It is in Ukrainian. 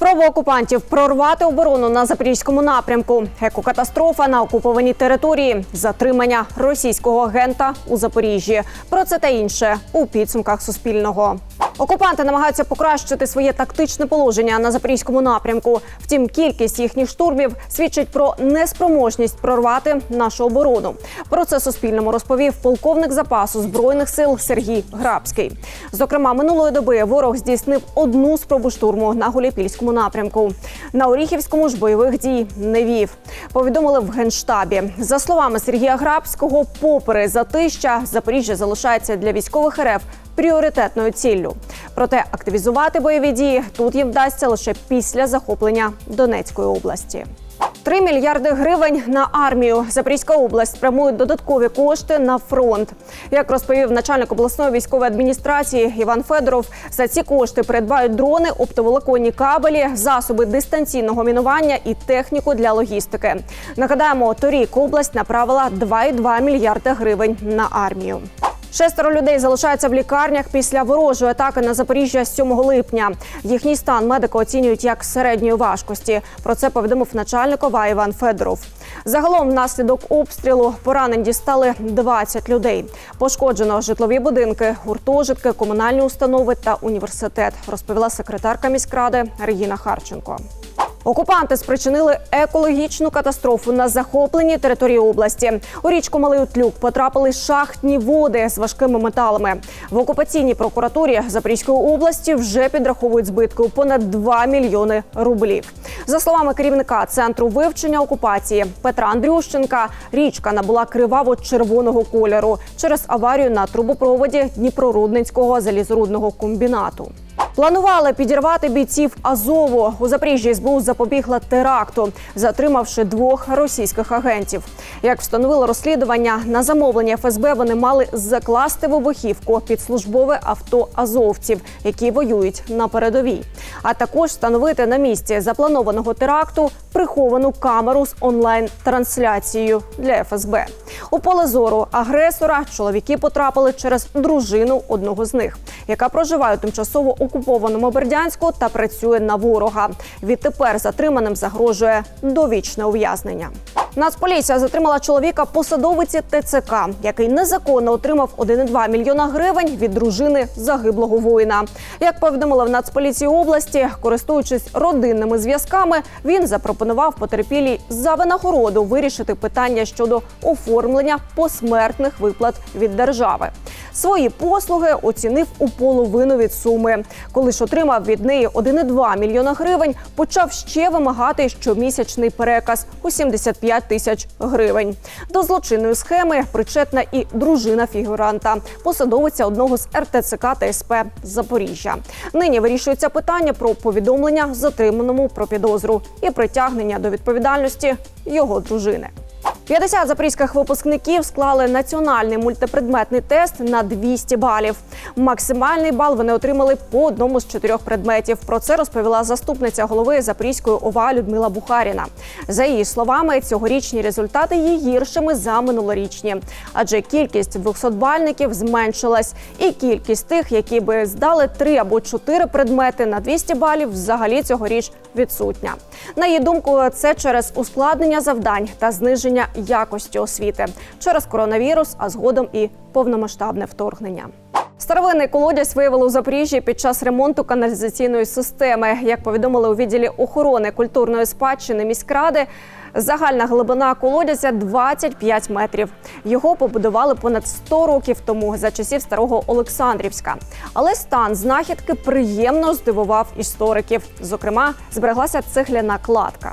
Спроба окупантів прорвати оборону на запорізькому напрямку, екокатастрофа на окупованій території, затримання російського агента у Запоріжжі. Про це та інше у підсумках Суспільного. Окупанти намагаються покращити своє тактичне положення на запорізькому напрямку. Втім, кількість їхніх штурмів свідчить про неспроможність прорвати нашу оборону. Про це Суспільному розповів полковник запасу збройних сил Сергій Грабський. Зокрема, минулої доби ворог здійснив одну спробу штурму на Гуліпільському напрямку. На Оріхівському ж бойових дій не вів. Повідомили в генштабі. За словами Сергія Грабського, попри затища Запоріжжя залишається для військових РФ пріоритетною ціллю. Проте активізувати бойові дії тут їм вдасться лише після захоплення Донецької області. 3 мільярди гривень на армію. Запорізька область спрямує додаткові кошти на фронт. Як розповів начальник обласної військової адміністрації Іван Федоров, за ці кошти придбають дрони, оптоволоконні кабелі, засоби дистанційного мінування і техніку для логістики. Нагадаємо, торік область направила 2,2 мільярди гривень на армію. Шестеро людей залишаються в лікарнях після ворожої атаки на Запоріжжя 7 липня. Їхній стан медики оцінюють як середньої важкості. Про це повідомив начальник ОВА Іван Федоров. Загалом, внаслідок обстрілу поранень дістали 20 людей. Пошкоджено житлові будинки, гуртожитки, комунальні установи та університет, розповіла секретарка міськради Регіна Харченко. Окупанти спричинили екологічну катастрофу на захопленій території області. У річку Малий Утлюк потрапили шахтні води з важкими металами. В окупаційній прокуратурі Запорізької області вже підраховують збитки у понад 2 мільйони рублів. За словами керівника центру вивчення окупації Петра Андрющенка, річка набула криваво-червоного кольору через аварію на трубопроводі Дніпрорудненського залізорудного комбінату. Планували підірвати бійців Азову. У Запоріжжі СБУ запобігла теракту, затримавши двох російських агентів. Як встановило розслідування, на замовлення ФСБ вони мали закласти вибухівку під службове авто азовців, які воюють на передовій, а також встановити на місці запланованого теракту приховану камеру з онлайн-трансляцією для ФСБ. У поле зору агресора чоловіки потрапили через дружину одного з них, яка проживає у тимчасово окупованому Бердянську та працює на ворога. Відтепер затриманим загрожує довічне ув'язнення. Нацполіція затримала чоловіка посадовиці ТЦК, який незаконно отримав 1,2 мільйона гривень від дружини загиблого воїна. Як повідомили в Нацполіції області, користуючись родинними зв'язками, він запропонував потерпілій за винагороду вирішити питання щодо оформлення посмертних виплат від держави. Свої послуги оцінив у половину від суми. Коли ж отримав від неї 1,2 мільйона гривень, почав ще вимагати щомісячний переказ у 75 тисяч гривень. До злочинної схеми причетна і дружина фігуранта, посадовиця одного з РТЦК та СП Запоріжжя. Нині вирішується питання про повідомлення затриманому про підозру і притягнення до відповідальності його дружини. 50 запорізьких випускників склали національний мультипредметний тест на 200 балів. Максимальний бал вони отримали по одному з чотирьох предметів. Про це розповіла заступниця голови Запорізької ОВА Людмила Бухаріна. За її словами, цьогорічні результати є гіршими за минулорічні, адже кількість 200-бальників зменшилась, і кількість тих, які би здали три або чотири предмети на 200 балів, взагалі цьогоріч відсутня. На її думку, це через ускладнення завдань та зниження якості освіти через коронавірус, а згодом і повномасштабне вторгнення. Старовинний колодязь виявили у Запоріжжі під час ремонту каналізаційної системи. Як повідомили у відділі охорони культурної спадщини міськради, загальна глибина колодязя 25 метрів. Його побудували понад 100 років тому за часів старого Олександрівська. Але стан знахідки приємно здивував істориків. Зокрема, збереглася цегляна кладка.